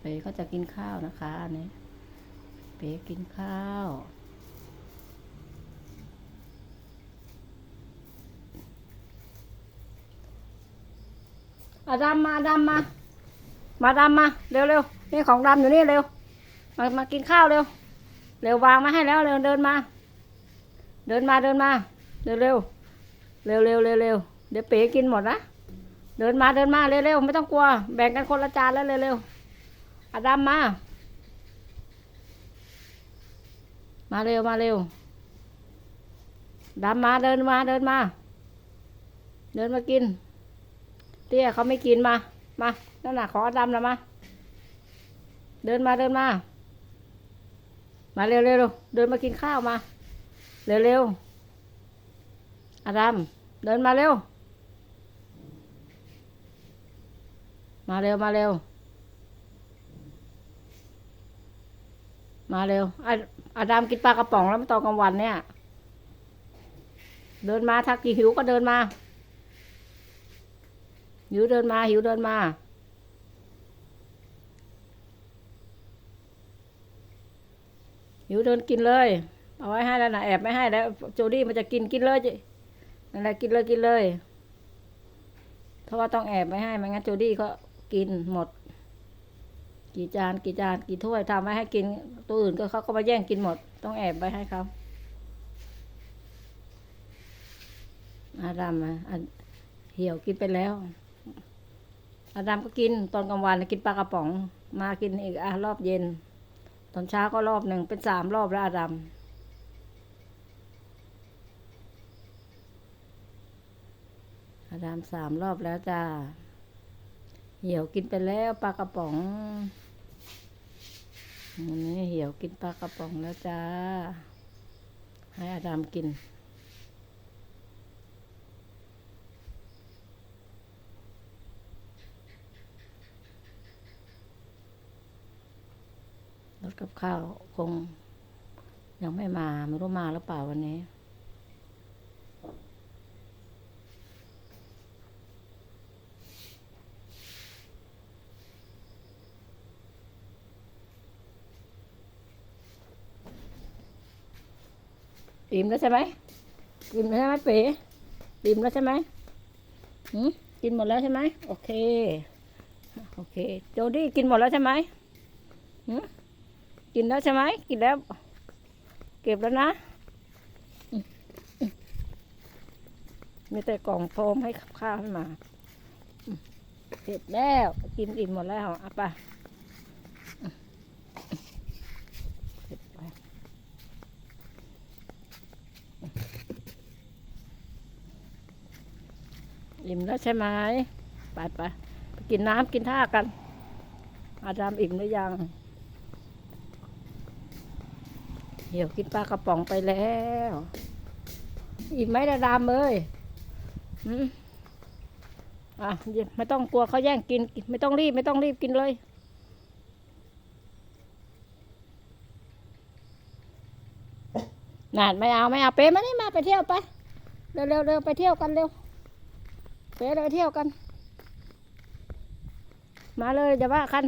เป๋ก็จะกินข้าวนะคะอันนี้เป๋กินข้าว อาดำมาดำมา มาดำมา เร็วเร็วนี่ของดำอยู่นี่เร็ว มามากินข้าวเร็ว เร็ววางมาให้แล้วเร็วเดินมา เดินมาเดินมา เร็วเร็วเร็วเร็วเร็วเร็วเดี๋ยวเป๋กินหมดนะ เดินมาเดินมาเร็วเร็วไม่ต้องกลัว แบ่งกันคนละจานแล้วเร็วเร็ว อาดำมา มาเร็วมาเร็วดำมาเดินมาเดินมา เดินมากิน เตี้ยเขาไม่กินมา มานั่นน่ะขอดำนะมา เดินมาเดินมา มาเร็วเร็วเร็วเดินมากินข้าวมา เร็วเร็วอาดำเดินมาเร็ว มาเร็วมาเร็ว มาเร็วอาอาดามกินปลากระป๋องแล้วมาตอนกลางวันเนี่ย เดินมาถ้ากี่หิวก็เดินมา หิวเดินมา หิวเดินมา หิวเดินกินเลย เอาไว้ให้แล้วนะแอบไม่ให้แล้ว โจดี้มันจะกินกินเลยจินั่นแหละกินเลยกินเลยเพราะว่าต้องแอบไม่ให้ไม่งั้นโจดี้ก็กินหมด กี่จานกี่จานกี่ถ้วยทำไว้ให้กินตัวอื่นก็เขาก็มาแย่งกินหมด ต้องแอบไว้ให้เขาอาดามอะเหี่ยวกินไปแล้ว อาดามก็กินตอนกลางวันกินปลากระป๋อง มากินอีกอะรอบเย็น ตอนเช้าก็รอบหนึ่งเป็นสามรอบแล้วอาดามอาดามสามรอบแล้วจ้าเหี่ยวกินไปแล้วปลากระป๋อง นนี้เหี่ยวกินปลากระป๋องแล้วจ้า ให้อาดามกิน รถกับข้าวคงยังไม่มา ไม่รู้มาหรือเปล่าวันนี้ อิ่มแล้วใช่ไหมอิ่มแล้วใช่ไหมเป๋อิ่มแล้วใช่ไหมหืมกินหมดแล้วใช่ไหมโอเค โอเค โจดี้กินหมดแล้วใช่ไหมหืมกินแล้วใช่ไหมกินแล้ว เก็บแล้วนะ มีแต่กล่องโฟมให้ข้าวให้มา เสร็จแล้ว กินอิ่มหมดแล้วเอาไปอืมเสร็จไป อิ่มแล้วใช่ไหมไปไปไปกินน้ำกินท่ากัน อาดามอิ่มหรือยังเดี๋ยวกินปลากระป๋องไปแล้ว อิ่มไหมดาดามเอ้ยอะไม่ต้องกลัวเขาแย่งกิน ไม่ต้องรีบ ไม่ต้องรีบกินเลยนานไม่เอาไม่เอาเป๊มานี่มาไปเที่ยวไป เร็วเร็วเร็วไปเที่ยวกันเร็ว เป๊เราเที่ยวกัน มาเลยจะว่ากัน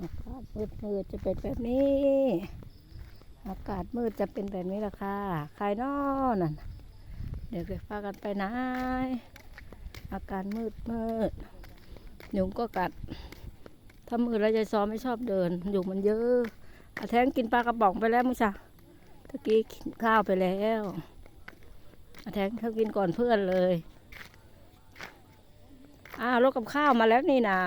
อากาศมืดมืดๆจะเป็นแบบนี้ อากาศมืดจะเป็นแบบนี้ละค่ะ ใครนอนนั่น เดี๋ยวพากันไปไหนอาการมืดมืดยุงก็กัด ถ้ามืดแล้วยายซ้อมไม่ชอบเดิน ยุงมันเยอะอาแทงกินปลากระป๋องไปแล้วมั้งจ้ะตะกี้กินข้าวไปแล้วอาแทงเขากินก่อนเพื่อนเลยอ้าวรถกับข้าวมาแล้วนี่นา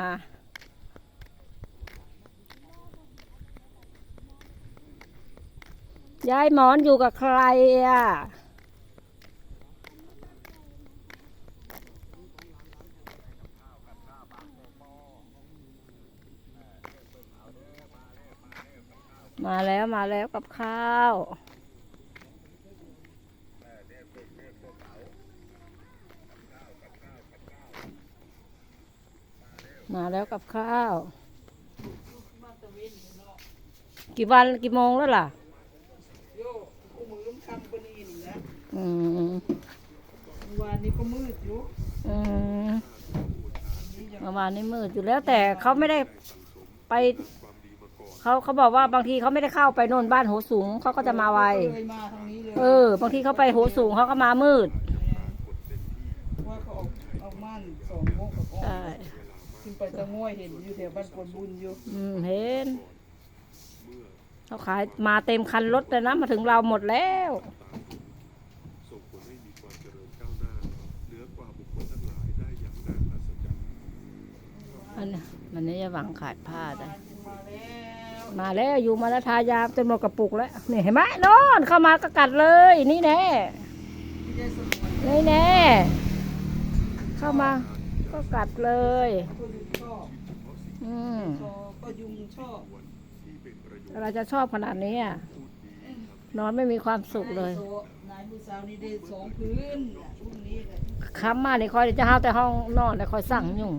ยายหมอนอยู่กับใครอะ มาแล้วมาแล้วกับข้าวมมาแล้วกับข้าว กี่วันกี่โมงแล้วล่ะโยกูมือล้มคำปนีนี่นะอืมเมื่อวานนี้ก็มืดอยู่อืมเมื่อวานนี้มืดอยู่แล้วแต่เขาไม่ได้ไป เขาเขาบอกว่าบางทีเขาไม่ได้เข้าไปโน่นบ้านโหสูงเขาก็จะมาไว เลยมาทางนี้เลยเออ บางทีเขาไปโหสูงเขาก็มามืดว่าเขาออกออกม่านสองโมงกับออกใช่ขึ้นไปตะง่วยเห็นอยู่แถวบ้านกวนบุญอยู่อืมเห็นเขาขายมาเต็มคันรถเลยนะมาถึงเราหมดแล้ว ส่งผลให้มีความเจริญก้าวหน้าเหนือกว่าบุคคลทั้งหลายได้อย่างน่าอัศจรรย์อันนี้มันนี้จะหวังขายผ้าได้มาแล้ว มาแล้วอยู่มาแล้วทายาจนหมดกระปุกแล้วนี่เห็นไหมนอนเข้ามาก็กัดเลย นี่แน่นี่แน่เข้ามาก็กัดเลย อืมก็ยุงชอบเระโยชน์อะไรจะชอบขนาดนี้อะนอนไม่มีความสุขเลยโซนายผู้สาวนี่ได้สองพื้นช่วงนี้เลยค้ำมานี่คอยจะห้าวแต่ห้องนอนแต่คอยสั่งยุ่ง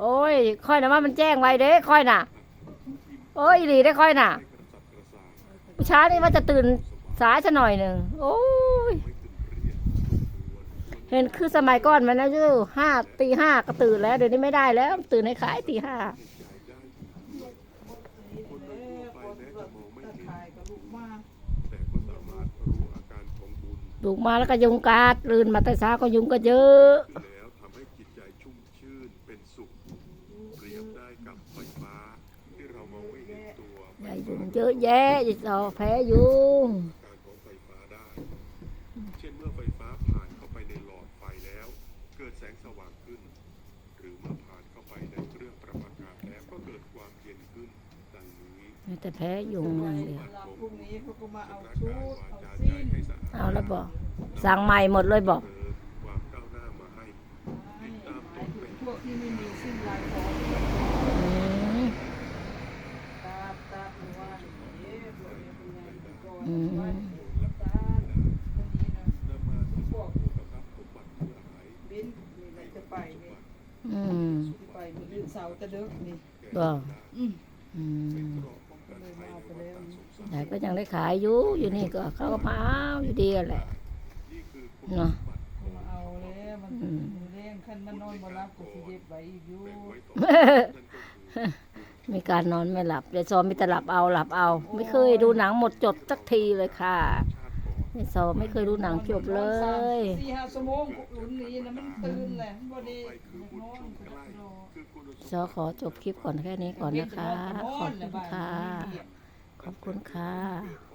โอ้ยค่อยนะว่ามันแจ้งไว้เด้ค่อยน่ะ โอ้ยอีหลีได้ค่อยน่ะผู้ช้านี่ว่าจะตื่นสายซะหน่อยหนึ่งโอ้ยเห็นคือสมัยก่อนมันนะยูห้าตีห้าก็ตื่นแล้วเดี๋ยวนี้ไม่ได้แล้ว ตื่นให้ขายตีห้าตะขายกับลูกมาแต่ก็สามารถรู้อาการของบุญลูกมาแล้วก็ยุงกัดลื่นมาแต่เช้าก็ยุงก็เยอะ แล้วทำให้จิตใจชุ่มชื่นเป็นสุข เปรียบได้กับไฟฟ้า ที่เรามองไม่เห็นตัว ใหญ่ยุง เยอะแยะอีกต่อแพ้ยุงการของไฟฟ้าได้ เช่นเมื่อไฟฟ้าผ่านเข้าไปในหลอดไฟแล้ว เกิดแสงสว่างขึ้น หรือเมื่อผ่านเข้าไปในเครื่องปรับอากาศแล้วก็เกิดความเย็นขึ้นดังนี้มีแต่แพ้ยุงอย่างเดียวลาพรุ่งนี้เขาก็มาเอาร่างชุกายดวาเอาจาใจสิ้นให้สะอาดเอาแล้วบอกสั่งใหม่หมดเลยบอกเติมความก้าวหน้ามาให้ให้หมายถึงพวกที่ไม่มีสิ้น เพื่อหายเบนนี่แหละจะไปนี่อืมไปมือเดือนเสาตะเดึกนี่บอกอืมอืมยาเอาไปแต่ก็ยังได้ขายอยู่อยู่นี่ก็เขาก็มาอยู่ดีแหละเนาะเอาแล้วมันอืมมือแรงคันมันนอนบ่รับก็สิเย็บไว้อยู่ มีการนอนไม่หลับยายซอมมีแต่หลับเอาหลับเอา ไม่เคยดูหนังหมดจดสักทีเลยค่ะยายซอมไม่เคยดูหนังจบเลย สี่ห้าชั่วโมงอุ่นนี้นะมันตื่นแหละบ่ได้นอนรอซอขอจบคลิปก่อนแค่นี้ก่อนนะคะ ขอบคุณค่ะ ขอบคุณค่ะ